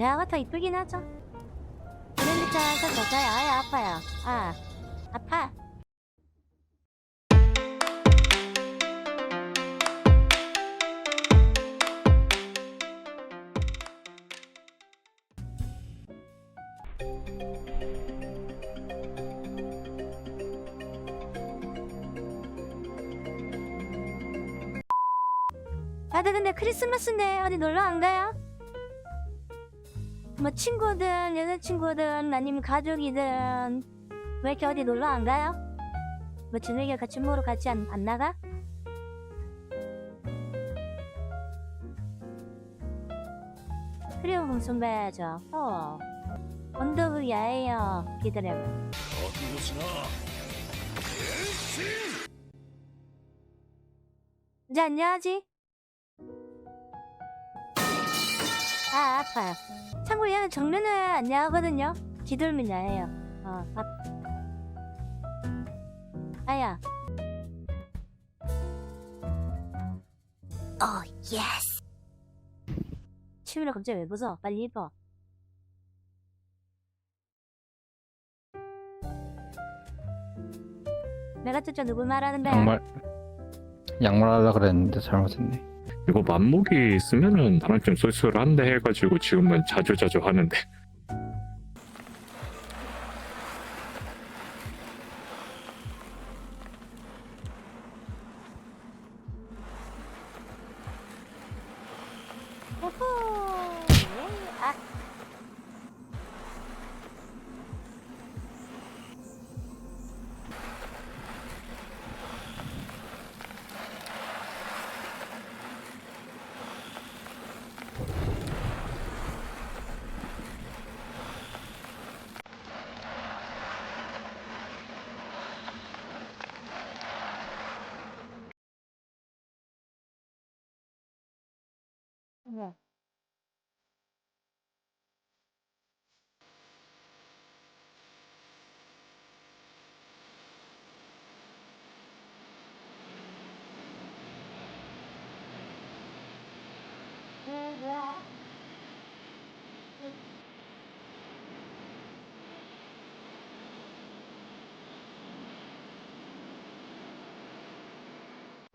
내 아바타 이쁘긴 하죠. 브랜드짱 저자야 아야 아파요. 아 아파. 다들 근데 크리스마스인데 어디 놀러 안 가요? 뭐 친구든 여자친구든 아니면 가족이든 왜 이렇게 어디 놀러 안 가요? 뭐 저녁에 같이 먹으러 같이 안, 안 나가? 그리고 무슨 배죠? 어 언더브 야예요 기다려 이제 안녕하지? 아 아파요. 참고로 얘는 정면은 안 야하거든요. 뒤돌면 야해요. 어, 아. 아야. 어, 예스. 치우라 갑자기 왜 벗어? 빨리 입어. 내가 진짜 누굴 말하는 거야? 양말 양말 하려 그랬는데 잘못했네. 이거 맘목이 있으면은 나랑 좀 쏠쏠한데 해가지고 지금은 자주자주 하는데 호호.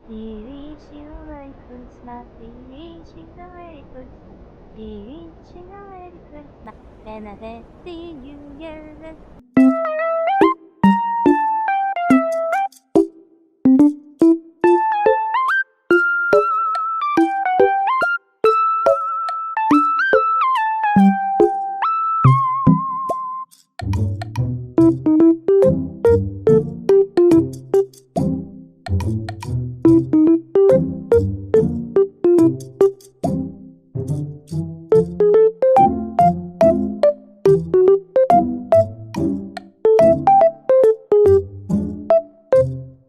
Reaching reached you. very good reaching the very good the I you're